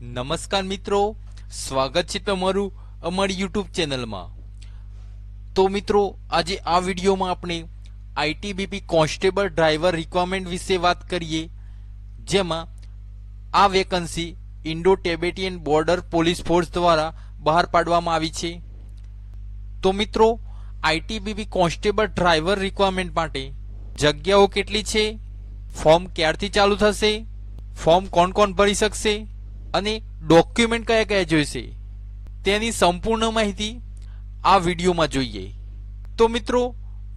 નમસ્કાર મિત્રો. સ્વાગત છે તમારું અમારી યુટ્યુબ ચેનલમાં. તો મિત્રો, આજે આ વિડીયોમાં આપણે આઈટીબીપી કોન્સ્ટેબલ ડ્રાઈવર રિક્વાયરમેન્ટ વિશે વાત કરીએ, જેમાં આ vacancy Indo Tibetan border police force દ્વારા બહાર પાડવામાં આવી છે. તો મિત્રો આઈટીબીપી કોન્સ્ટેબલ ડ્રાઈવર રિક્વાયરમેન્ટ માટે જગ્યાઓ કેટલી છે? ફોર્મ ક્યારથી ચાલુ થશે? ફોર્મ કોણ કોણ ભરી શકશે? અને ડોક્યુમેન્ટ કયા કયા જોઈશે, તેની સંપૂર્ણ માહિતી આ વિડીયોમાં જોઈએ. તો મિત્રો,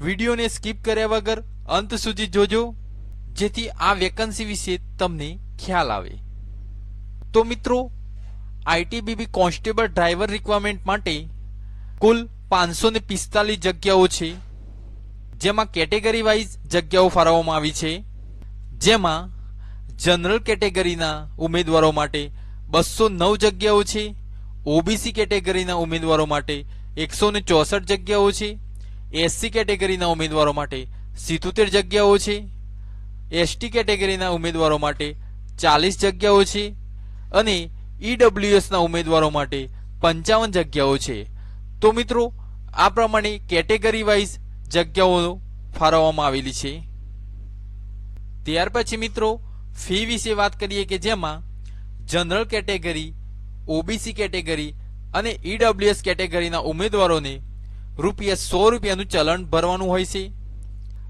વિડીયોને સ્કીપ કર્યા વગર અંત સુધી જોજો, જેથી આ વેકન્સી વિશે તમને ખ્યાલ આવે. તો મિત્રો આઈટીબીબી કોન્સ્ટેબલ ડ્રાઈવર રિક્વાયરમેન્ટ માટે કુલ પાંચસો ને પિસ્તાલીસ જગ્યાઓ છે, જેમાં કેટેગરી વાઇઝ જગ્યાઓ ફાળવવામાં આવી છે. જેમાં જનરલ કેટેગરીના ઉમેદવારો માટે બસો નવ જગ્યાઓ છે. ઓબીસી કેટેગરીના ઉમેદવારો માટે એકસો ને ચોસઠ જગ્યાઓ છે. એસસી કેટેગરીના ઉમેદવારો માટે સિત્તોતેર જગ્યાઓ છે. એસટી કેટેગરીના ઉમેદવારો માટે ચાલીસ જગ્યાઓ છે. અને ઈડબ્લ્યુએસના ઉમેદવારો માટે પંચાવન જગ્યાઓ છે. તો મિત્રો, આ પ્રમાણે કેટેગરી વાઇઝ જગ્યાઓ ફાળવવામાં આવેલી છે. ત્યાર પછી મિત્રો ફી વિશે વાત કરીએ કે જેમાં જનરલ કેટેગરી ઓબીસી કેટેગરી અને ઈડબ્લ્યુએસ કેટેગરીના ઉમેદવારોને રૂપિયા સો રૂપિયાનું ચલણ ભરવાનું હોય છે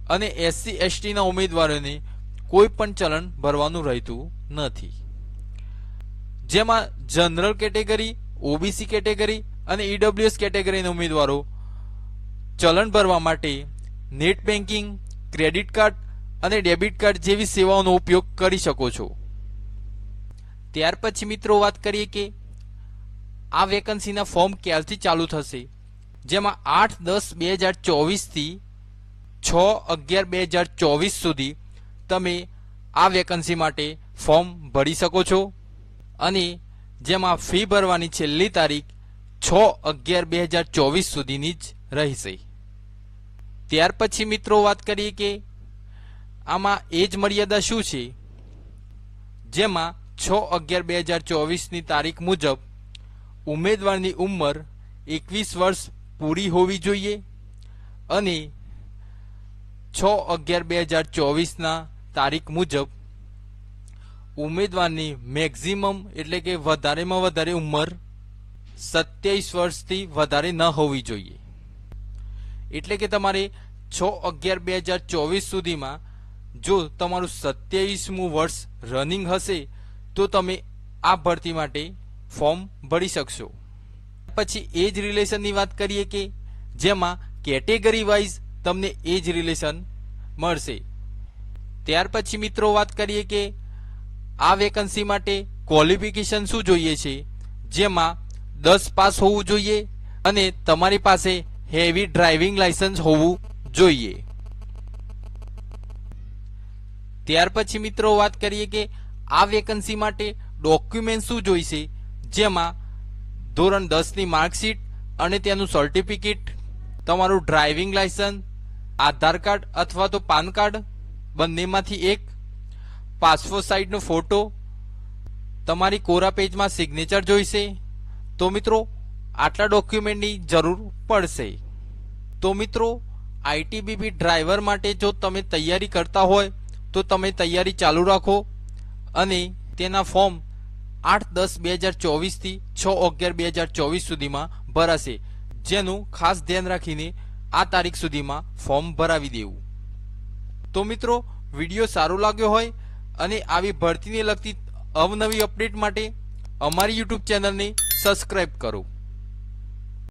અને એસસી એસટીના ઉમેદવારોને કોઈ પણ ચલણ ભરવાનું રહેતું નથી. જેમાં જનરલ કેટેગરી ઓબીસી કેટેગરી અને ઈડબ્લ્યુએસ કેટેગરીના ઉમેદવારો ચલણ ભરવા માટે નેટ બેન્કિંગ ક્રેડિટ કાર્ડ અને ડેબિટ કાર્ડ જેવી સેવાઓનો ઉપયોગ કરી શકો છો. ત્યાર પછી મિત્રો વાત કરીએ કે આ વેકન્સીના ફોર્મ ક્યારથી ચાલુ થશે? જેમાં આઠ દસ બે હજાર ચોવીસથી છ અગિયાર બે હજાર ચોવીસ સુધી તમે આ વેકન્સી માટે ફોર્મ ભરી શકો છો. અને જેમાં ફી ભરવાની છેલ્લી તારીખ છ અગિયાર બે હજાર ચોવીસ સુધીની જ રહેશે. ત્યાર પછી મિત્રો વાત કરીએ કે આમાં એ જ મર્યાદા શું છે? જેમાં છ અગિયાર બે હજાર ચોવીસની તારીખ મુજબ ઉમેદવારની ઉંમર એકવીસ વર્ષ પૂરી હોવી જોઈએ અને છ અગિયાર બે હજાર ચોવીસના તારીખ મુજબ ઉમેદવારની મેક્ઝિમમ એટલે કે વધારેમાં વધારે ઉંમર સત્યાવીસ વર્ષથી વધારે ન હોવી જોઈએ. એટલે કે તમારે છ અગિયાર બે હજાર ચોવીસ સુધીમાં જો તમારું સત્યાવીસમું વર્ષ રનિંગ હશે, તો તમે આ ભરતી માટે ફોર્મ ભરી શકશો. પછી એજ રિલેશનની વાત કરીએ કે જેમાં કેટેગરી વાઇઝ તમને એજ રિલેશન મળશે. ત્યાર પછી મિત્રો વાત કરીએ કે આ વેકન્સી માટે ક્વોલિફિકેશન શું જોઈએ છે? જેમાં દસ પાસ હોવું જોઈએ અને તમારી પાસે હેવી ડ્રાઇવિંગ લાયસન્સ હોવું જોઈએ. ત્યાર પછી મિત્રો વાત કરીએ કે આ વેકન્સી માટે ડોક્યુમેન્ટ શું જોઈશે? જેમાં ધોરણ દસની માર્કશીટ અને તેનું સર્ટિફિકેટ તમારું ડ્રાઇવિંગ લાયસન્સ આધાર કાર્ડ અથવા તો પાન કાર્ડ, બંનેમાંથી એક પાસપોર્ટ સાઇઝનો ફોટો તમારી કોરા પેજમાં સિગ્નેચર જોઈશે. તો મિત્રો, આટલા ડોક્યુમેન્ટની જરૂર પડશે. તો મિત્રો આઈટીબીપી ડ્રાઈવર માટે જો તમે તૈયારી કરતા હોય તો તમે તૈયારી ચાલુ રાખો અને તેના ફોર્મ આઠ દસ બે હજાર ચોવીસથી છ અગિયાર બે હજાર ચોવીસ સુધીમાં ભરાશે. જેનું ખાસ ધ્યાન રાખીને આ તારીખ સુધીમાં ફોર્મ ભરાવી દેવું. તો મિત્રો, વીડિયો સારો લાગ્યો હોય અને આવી ભરતીને લગતી અવનવી અપડેટ માટે અમારી યુટ્યુબ ચેનલને સબસ્ક્રાઇબ કરો.